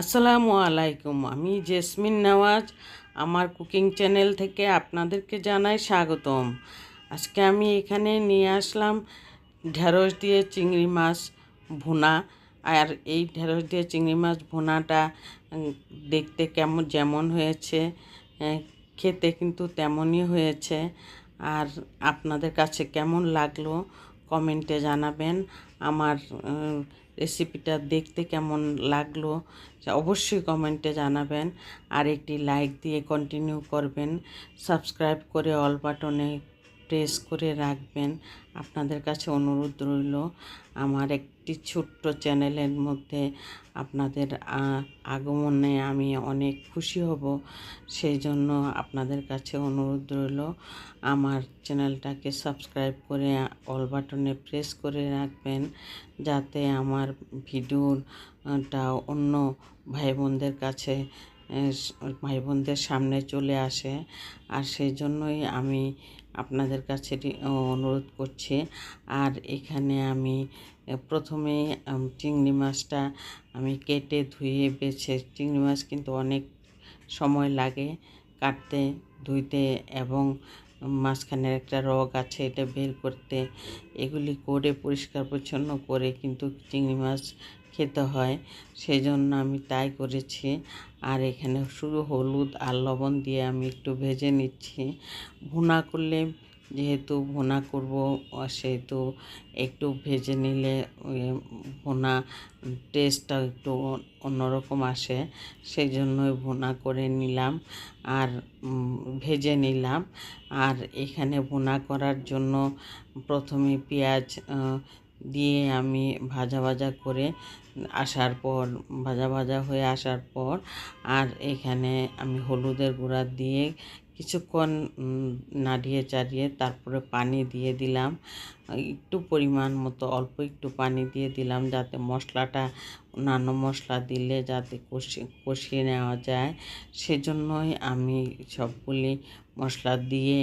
আসসালামু আলাইকুম, আমি জেসমিন নওয়াজ, আমার কুকিং চ্যানেল থেকে আপনাদেরকে জানাই স্বাগতম। আজকে আমি এখানে নিয়ে আসলাম ঢেঁড়স দিয়ে চিংড়ি মাছ ভুনা, আর এই ঢেঁড়স দিয়ে চিংড়ি মাছ ভুনাটা দেখতে কেমন, যেমন হয়েছে খেতে কিন্তু তেমনই হয়েছে, আর আপনাদের কাছে কেমন লাগল কমেন্টে জানাবেন আমার রেসিপিটা দেখতে কেমন লাগল অবশ্যই কমেন্টে জানাবেন। আর একটি লাইক দিয়ে কন্টিনিউ করবেন। সাবস্ক্রাইব করে অল বাটনে প্রেস করে রাখবেন। আপনাদের কাছে অনুরোধ রইল, আমার একটি ছোট্ট চ্যানেলের মধ্যে আপনাদের আগমনে আমি অনেক খুশি হব সেই জন্য আপনাদের কাছে অনুরোধ রইল, আমার চ্যানেলটাকে সাবস্ক্রাইব করে অল বাটনে প্রেস করে রাখবেন, যাতে আমার ভিডিওটা অন্য ভাই বোনদের কাছে ভাই বোনদের সামনে চলে আসে, আর সেই জন্যই আমি আপনাদের কাছে অনুরোধ করছি। আর এখানে আমি প্রথমে চিংড়ি মাছটা আমি কেটে ধুয়ে বেছে, চিংড়ি মাছ কিন্তু অনেক সময় লাগে কাটতে, ধুইতে এবং মাঝখানে একটা রগ আছে এটা বের করতে। এগুলি করে পরিষ্কার পরিচ্ছন্ন করে কিন্তু চিংড়ি মাছ খেতে হয় সেই জন্য আমি তাই করেছি। আর এখানে শুধু হলুদ আর লবণ দিয়ে আমি একটু ভেজে নিচ্ছি। ভুনা করলে যেহেতু ভুনা করব, সেহেতু একটু ভেজে নিলে ভুনা টেস্টটা একটু অন্যরকম আসে সেই জন্যই ভুনা করে নিলাম আর ভেজে নিলাম। আর এখানে ভুনা করার জন্য প্রথমে পেঁয়াজ দিয়ে আমি ভাজা ভাজা করে আসার পর, ভাজা ভাজা হয়ে আসার পর আর এখানে আমি হলুদের গুঁড়া দিয়ে কিছুক্ষণ নাড়িয়ে চাড়িয়ে তারপরে পানি দিয়ে দিলাম। একটু পরিমাণ মতো, অল্প একটু পানি দিয়ে দিলাম যাতে মশলাটা, অন্যান্য মশলা দিলে যাতে কষিয়ে কষিয়ে নেওয়া যায়। সেজন্যই আমি সবগুলি মশলা দিয়ে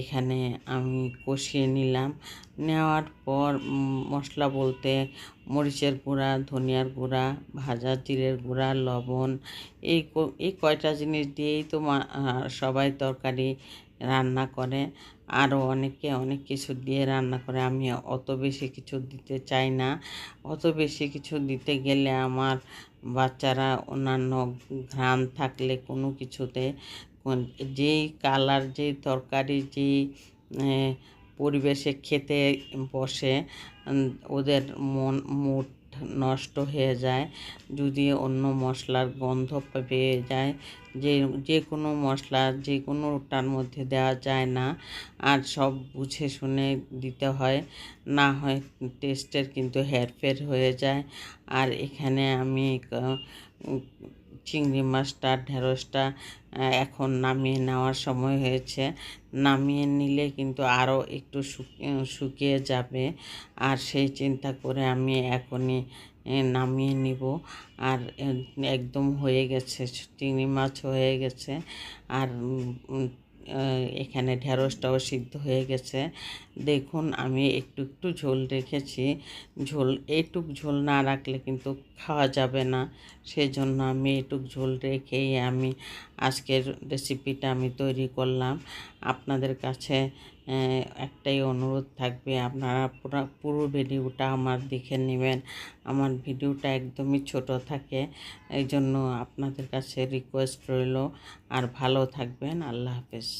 এখানে আমি কষিয়ে নিলাম। নেওয়ার পর মশলা বলতে মরিচের গুঁড়া, ধনিয়ার গুঁড়া, ভাজা জিরের গুঁড়া, লবণ, এই এই কয়টা জিনিস দিয়েই তো সবাই তরকারি রান্না করে। আরও অনেকে অনেক কিছু দিয়ে রান্না করে। আমি অত বেশি কিছু দিতে চাই না। অত বেশি কিছু দিতে গেলে আমার বাচ্চারা অন্যান্য ঘ্রাণ থাকলে কোনো কিছুতে যেই কালার, যেই তরকারি, যেই পরিবেশে খেতে বসে ওদের মন, মুড নষ্ট হয়ে যায়, যদি অন্য মশলার গন্ধ পেয়ে যায়, যে যে কোনো মশলা যে কোনোটার মধ্যে দেওয়া যায় না, আর সব বুঝে শুনে দিতে হয়, না হয় টেস্টের কিন্তু হেরফের হয়ে যায়। আর এখানে আমি চিংড়ি মাছটা, ঢেঁড়সটা এখন নামিয়ে নেওয়ার সময় হয়েছে। নামিয়ে নিলে কিন্তু আরও একটু শুক- শুকিয়ে যাবে। আর সেই চিন্তা করে আমি এখনই নামিয়ে নিব। আর একদম হয়ে গেছে, চিংড়ি মাছ হয়ে গেছে। আর এখানে ঢেঁড়সটাও সিদ্ধ হয়ে গেছে। দেখুন, আমি একটু একটু ঝোল রেখেছি। ঝোল, এটুক ঝোল না রাখলে কিন্তু খাওয়া যাবে না। সেজন্য আমি এটুক ঝোল রেখেই আমি আজকের রেসিপিটা আমি তৈরি করলাম। আপনাদের কাছে একটাই অনুরোধ থাকবে, আপনারা পুরো পুরো ভিডিওটা আমার দেখে নেবেন। আমার ভিডিওটা একদমই ছোট থাকে এই জন্য আপনাদের কাছে রিকোয়েস্ট রইল। আর ভালো থাকবেন, আল্লাহ হাফেজ।